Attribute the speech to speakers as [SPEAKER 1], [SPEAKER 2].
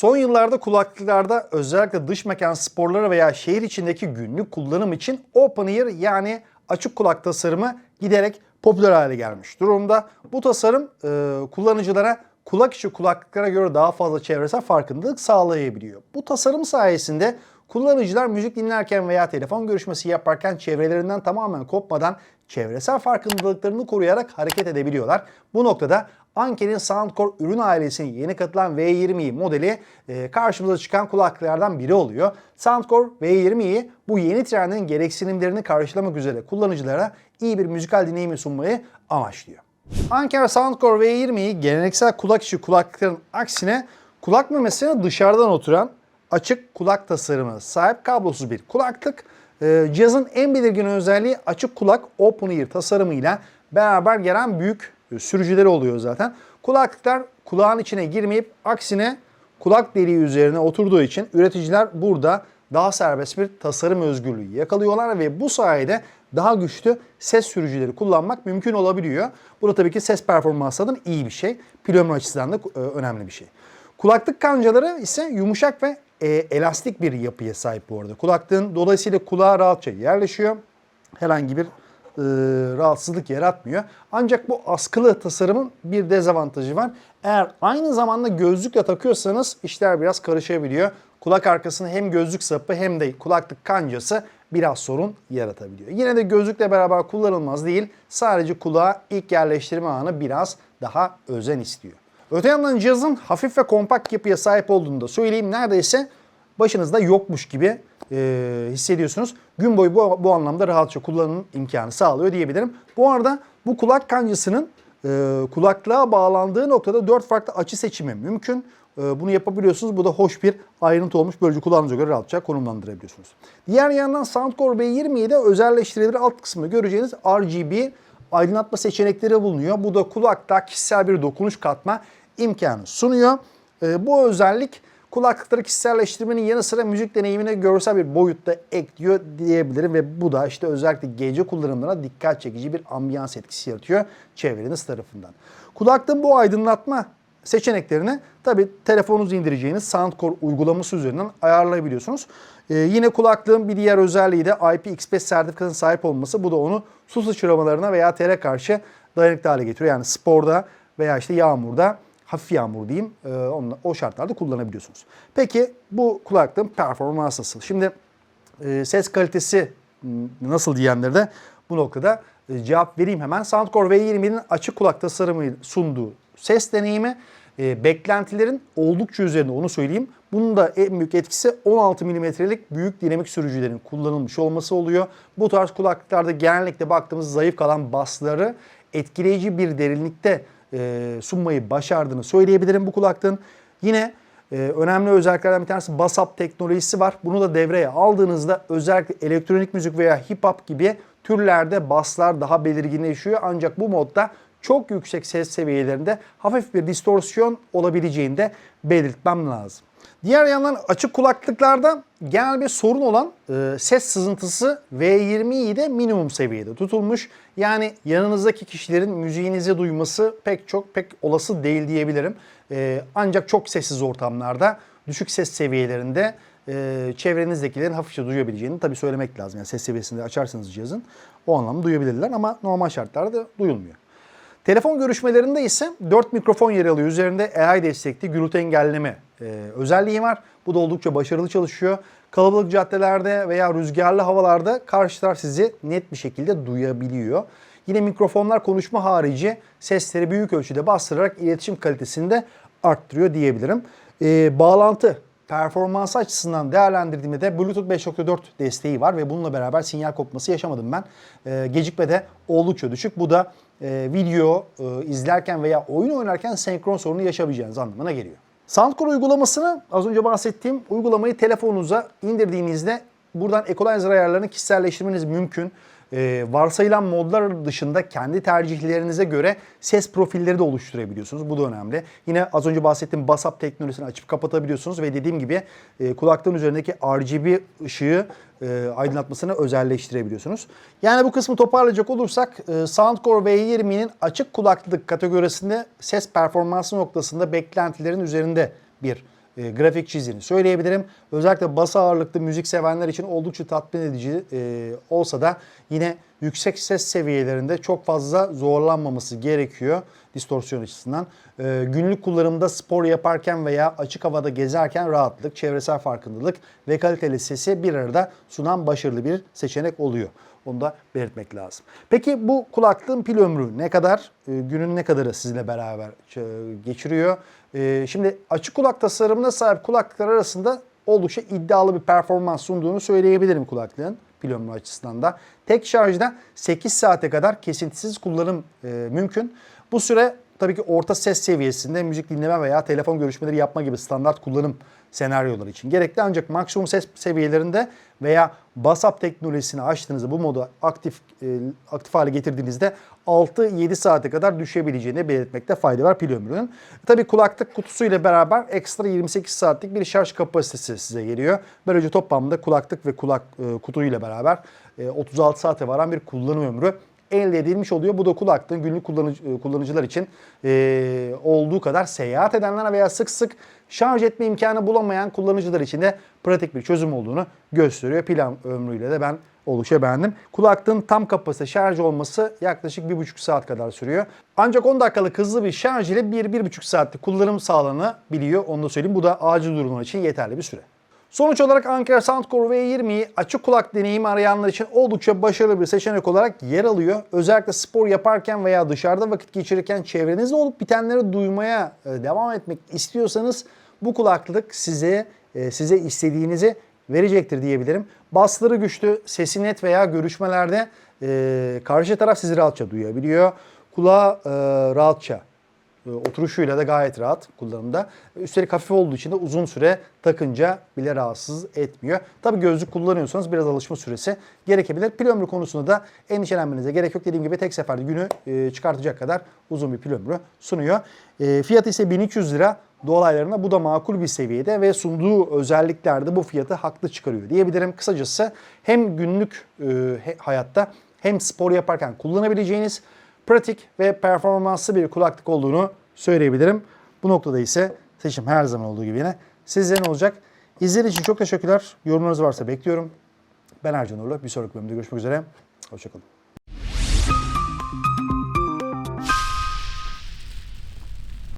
[SPEAKER 1] Son yıllarda kulaklıklarda özellikle dış mekan sporları veya şehir içindeki günlük kullanım için open ear yani açık kulak tasarımı giderek popüler hale gelmiş durumda. Bu tasarım e, kullanıcılara kulak içi kulaklıklara göre daha fazla çevresel farkındalık sağlayabiliyor. Bu tasarım sayesinde kullanıcılar müzik dinlerken veya telefon görüşmesi yaparken çevrelerinden tamamen kopmadan çevresel farkındalıklarını koruyarak hareket edebiliyorlar. Bu noktada Anker'in Soundcore ürün ailesine yeni katılan V20i modeli e, karşımıza çıkan kulaklıklardan biri oluyor. Soundcore V20i bu yeni trendin gereksinimlerini karşılamak üzere kullanıcılara iyi bir müzikal deneyimi sunmayı amaçlıyor. Anker Soundcore V20'yi geleneksel kulak içi kulaklıkların aksine kulak memesine dışarıdan oturan açık kulak tasarımına sahip kablosuz bir kulaklık. Ee, cihazın en belirgin özelliği açık kulak open ear tasarımıyla beraber gelen büyük sürücüleri oluyor zaten. Kulaklıklar kulağın içine girmeyip aksine kulak deliği üzerine oturduğu için üreticiler burada daha serbest bir tasarım özgürlüğü yakalıyorlar ve bu sayede daha güçlü ses sürücüleri kullanmak mümkün olabiliyor. Bu da tabii ki ses performansı adına iyi bir şey. Pilomür açısından da e, önemli bir şey. Kulaklık kancaları ise yumuşak ve e, elastik bir yapıya sahip bu arada. Kulaklığın dolayısıyla kulağa rahatça yerleşiyor. Herhangi bir rahatsızlık yaratmıyor. Ancak bu askılı tasarımın bir dezavantajı var. Eğer aynı zamanda gözlükle takıyorsanız işler biraz karışabiliyor. Kulak arkasında hem gözlük sapı hem de kulaklık kancası biraz sorun yaratabiliyor. Yine de gözlükle beraber kullanılmaz değil. Sadece kulağa ilk yerleştirme anı biraz daha özen istiyor. Öte yandan cihazın hafif ve kompakt yapıya sahip olduğunu da söyleyeyim. Neredeyse başınızda yokmuş gibi e, hissediyorsunuz. Gün boyu bu, bu anlamda rahatça kullanım imkanı sağlıyor diyebilirim. Bu arada bu kulak kancasının e, kulaklığa bağlandığı noktada 4 farklı açı seçimi mümkün. E, bunu yapabiliyorsunuz. Bu da hoş bir ayrıntı olmuş. Böylece kulağınıza göre rahatça konumlandırabiliyorsunuz. Diğer yandan Soundcore B20'yi de özelleştirilebilir alt kısmında göreceğiniz RGB aydınlatma seçenekleri bulunuyor. Bu da kulakta kişisel bir dokunuş katma imkanı sunuyor. E, bu özellik kulaklıkları kişiselleştirmenin yanı sıra müzik deneyimine görsel bir boyutta ekliyor diyebilirim ve bu da işte özellikle gece kullanımlarına dikkat çekici bir ambiyans etkisi yaratıyor çevreniz tarafından. Kulaklığın bu aydınlatma seçeneklerini tabi telefonunuzu indireceğiniz Soundcore uygulaması üzerinden ayarlayabiliyorsunuz. Ee, yine kulaklığın bir diğer özelliği de IPX5 sertifikasına sahip olması. Bu da onu su sıçramalarına veya tere karşı dayanıklı hale getiriyor. Yani sporda veya işte yağmurda hafif yağmur diyeyim e, onunla, o şartlarda kullanabiliyorsunuz. Peki bu kulaklığın performansı nasıl? Şimdi e, ses kalitesi nasıl diyenlere de bu noktada e, cevap vereyim hemen. Soundcore V20'nin açık kulak tasarımı sunduğu ses deneyimi e, beklentilerin oldukça üzerinde onu söyleyeyim. Bunun da en büyük etkisi 16 milimetrelik büyük dinamik sürücülerin kullanılmış olması oluyor. Bu tarz kulaklıklarda genellikle baktığımız zayıf kalan basları etkileyici bir derinlikte e, sunmayı başardığını söyleyebilirim bu kulaklığın. Yine e, önemli özelliklerden bir tanesi basap teknolojisi var. Bunu da devreye aldığınızda özellikle elektronik müzik veya hip hop gibi türlerde baslar daha belirginleşiyor. Ancak bu modda çok yüksek ses seviyelerinde hafif bir distorsiyon olabileceğini de belirtmem lazım. Diğer yandan açık kulaklıklarda genel bir sorun olan e, ses sızıntısı V20'yi de minimum seviyede tutulmuş. Yani yanınızdaki kişilerin müziğinizi duyması pek çok pek olası değil diyebilirim. E, ancak çok sessiz ortamlarda düşük ses seviyelerinde e, çevrenizdekilerin hafifçe duyabileceğini tabii söylemek lazım. Yani ses seviyesinde açarsanız cihazın o anlamda duyabilirler ama normal şartlarda duyulmuyor. Telefon görüşmelerinde ise 4 mikrofon yer alıyor. Üzerinde AI destekli gürültü engelleme e, özelliği var. Bu da oldukça başarılı çalışıyor. Kalabalık caddelerde veya rüzgarlı havalarda karşı taraf sizi net bir şekilde duyabiliyor. Yine mikrofonlar konuşma harici sesleri büyük ölçüde bastırarak iletişim kalitesini de arttırıyor diyebilirim. E, bağlantı performansı açısından değerlendirdiğimde de Bluetooth 5.4 desteği var ve bununla beraber sinyal kopması yaşamadım ben. E, gecikme de oldukça düşük. Bu da e, video e, izlerken veya oyun oynarken senkron sorunu yaşamayacağınız anlamına geliyor. Soundcore uygulamasını az önce bahsettiğim uygulamayı telefonunuza indirdiğinizde buradan equalizer ayarlarını kişiselleştirmeniz mümkün. Ee, varsayılan modlar dışında kendi tercihlerinize göre ses profilleri de oluşturabiliyorsunuz. Bu da önemli. Yine az önce bahsettiğim basap teknolojisini açıp kapatabiliyorsunuz ve dediğim gibi e, kulaklığın üzerindeki RGB ışığı e, aydınlatmasını özelleştirebiliyorsunuz. Yani bu kısmı toparlayacak olursak e, Soundcore V20'nin açık kulaklık kategorisinde ses performansı noktasında beklentilerin üzerinde bir e, grafik çizdiğini söyleyebilirim. Özellikle bas ağırlıklı müzik sevenler için oldukça tatmin edici e, olsa da yine yüksek ses seviyelerinde çok fazla zorlanmaması gerekiyor distorsiyon açısından. E, günlük kullanımda spor yaparken veya açık havada gezerken rahatlık, çevresel farkındalık ve kaliteli sesi bir arada sunan başarılı bir seçenek oluyor. Onu da belirtmek lazım. Peki bu kulaklığın pil ömrü ne kadar? E, günün ne kadarı sizinle beraber e, geçiriyor? E, şimdi açık kulak tasarımına sahip kulaklıklar arasında oldukça iddialı bir performans sunduğunu söyleyebilirim kulaklığın pil ömrü açısından da. Tek şarjda 8 saate kadar kesintisiz kullanım e, mümkün. Bu süre tabii ki orta ses seviyesinde müzik dinleme veya telefon görüşmeleri yapma gibi standart kullanım senaryolar için gerekli. Ancak maksimum ses seviyelerinde veya BASAP teknolojisini açtığınızda bu modu aktif e, aktif hale getirdiğinizde 6-7 saate kadar düşebileceğini belirtmekte fayda var pil ömrünün. Tabii kulaklık kutusuyla beraber ekstra 28 saatlik bir şarj kapasitesi size geliyor. Böylece toplamda kulaklık ve kulak e, kutuyla beraber e, 36 saate varan bir kullanım ömrü elde edilmiş oluyor. Bu da kulaklığın günlük kullanıcı, e, kullanıcılar için e, olduğu kadar seyahat edenler veya sık sık şarj etme imkanı bulamayan kullanıcılar için de pratik bir çözüm olduğunu gösteriyor. Pil ömrüyle de ben oldukça beğendim. Kulaklığın tam kapasite şarj olması yaklaşık 1,5 saat kadar sürüyor. Ancak 10 dakikalık hızlı bir şarj ile 1-1,5 saatlik kullanım sağlanabiliyor. Onu da söyleyeyim. Bu da acil durumlar için yeterli bir süre. Sonuç olarak Ankara Soundcore V20'yi açık kulak deneyimi arayanlar için oldukça başarılı bir seçenek olarak yer alıyor. Özellikle spor yaparken veya dışarıda vakit geçirirken çevrenizde olup bitenleri duymaya e, devam etmek istiyorsanız bu kulaklık size e, size istediğinizi verecektir diyebilirim. Basları güçlü, sesi net veya görüşmelerde e, karşı taraf sizi rahatça duyabiliyor. Kulağa rahatça oturuşuyla da gayet rahat kullanımda. Üstelik hafif olduğu için de uzun süre takınca bile rahatsız etmiyor. Tabi gözlük kullanıyorsanız biraz alışma süresi gerekebilir. Pil ömrü konusunda da endişelenmenize gerek yok. Dediğim gibi tek seferde günü e, çıkartacak kadar uzun bir pil ömrü sunuyor. E, fiyatı ise 1200 lira. Doğal aylarına bu da makul bir seviyede ve sunduğu özelliklerde bu fiyatı haklı çıkarıyor diyebilirim. Kısacası hem günlük hayatta hem spor yaparken kullanabileceğiniz pratik ve performanslı bir kulaklık olduğunu söyleyebilirim. Bu noktada ise seçim her zaman olduğu gibi yine sizlerin olacak. İzlediğiniz için çok teşekkürler. Yorumlarınız varsa bekliyorum. Ben Ercan Uğurlu. Bir sonraki bölümde görüşmek üzere. Hoşçakalın.